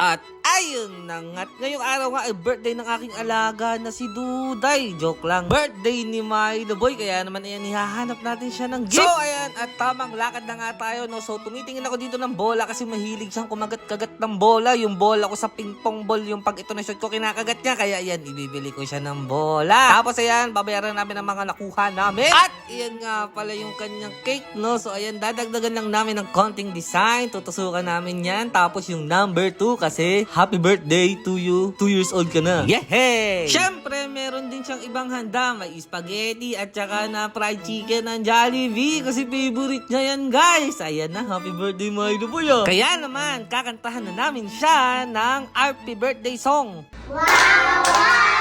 At ayun na nga, ngayong araw nga ay birthday ng aking alaga na si Duday. Joke lang. Birthday ni Milo Boy, kaya naman ayan, hihahanap natin siya ng gift. So ayan, at tamang lakad na nga tayo. No? So tumitingin ako dito ng bola kasi mahilig siyang kumagat-kagat ng bola. Yung bola ko sa ping pong ball, yung pag ito na shot ko, kinakagat niya. Kaya ayan, ibibili ko siya ng bola. Tapos ayan, babayaran namin ang mga nakuha namin. At ayan nga pala yung kanyang cake, no? So ayan, dadagdagan lang namin ng konting design. Tutusukan namin yan. Tapos yung number 2 kasi happy birthday to you. 2 years old ka na. Yehey! Siyempre, meron din siyang ibang handa. May spaghetti at saka na fried chicken ng Jollibee kasi favorite niya yan, guys. Ayan na, happy birthday, Milo Boy. ah. Kaya naman, kakantahan na namin siya ng happy birthday song. Arp,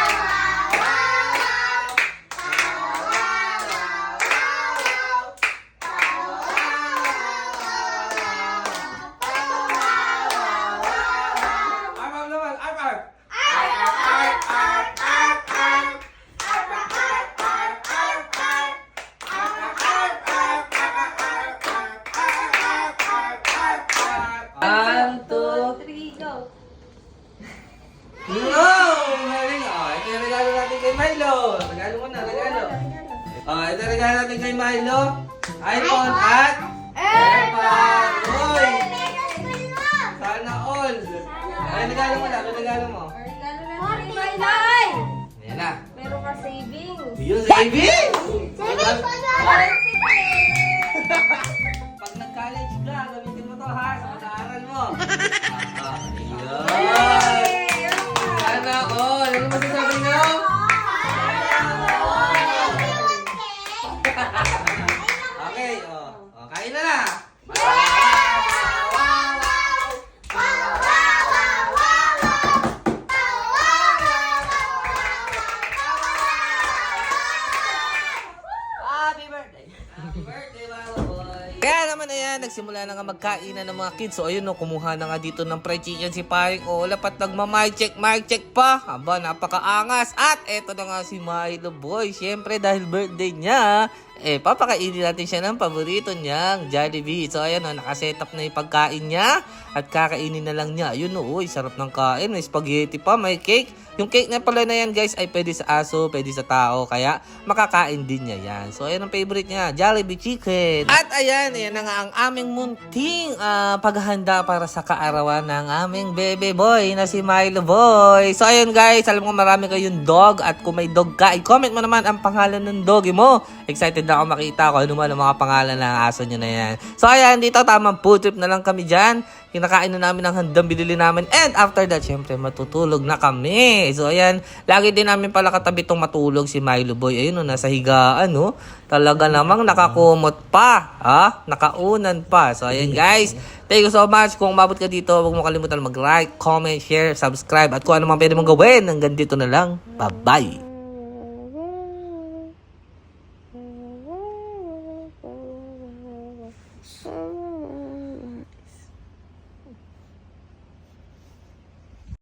One, two, Three, go. No! Galing! Oh, ito yung regalo natin kay Milo. Regalo mo na, regalo. Oh, ito yung regalo natin kay Milo. iPhone at AirPod. Uy! Sana all. Ay, regalo mo na, regalo mo? Regalo na natin may nay. Ayan na. Meron ka savings. Yung savings! Savings Ayun! Sana all. Ano masasabi niyo? Okay, oh. oh kain na na. Happy birthday! Happy birthday, naman ayan, nagsimula na nga magkainan ng mga kids. So ayun no, kumuha na nga dito ng fried chicken si Paring Olap at nagma-mic check, mic check pa. Aba, napakaangas. At eto na nga si Milo Boy. Siyempre dahil birthday niya, eh papakainin natin siya ng paborito niyang Jollibee. So ayan no, nakaset up na yung pagkain niya at kakainin na lang niya. Ayun no, uy, sarap ng kain. May spaghetti pa, may cake. Yung cake na pala na yan guys ay pwede sa aso, pwede sa tao, kaya makakain din niya yan. So ayan ang favorite niya, Jollibee Chicken. At ayan, ayan na nga ang aming munting ah, paghahanda para sa kaarawan ng aming bebe boy na si Milo Boy. So ayan guys, alam ko marami kayong dog at kung may dog ka, i-comment mo naman ang pangalan ng doggy mo. Excited na ako makita ko ano man ang mga pangalan ng aso niyo na yan. So ayan, dito tamang food trip na lang kami dyan. Kinakain na namin ang handang binili namin. And after that, syempre, matutulog na kami. So, ayan. Lagi din namin pala katabi itong matulog si Milo Boy. Ayun, no, nasa higaan, no. Talaga namang nakakumot pa. Ha? Nakaunan pa. So, ayan, guys. Thank you so much. Kung umabot ka dito, huwag mo kalimutan mag-like, comment, share, subscribe. At kung ano man pwede mong gawin, hanggang dito na lang. Bye-bye. 是。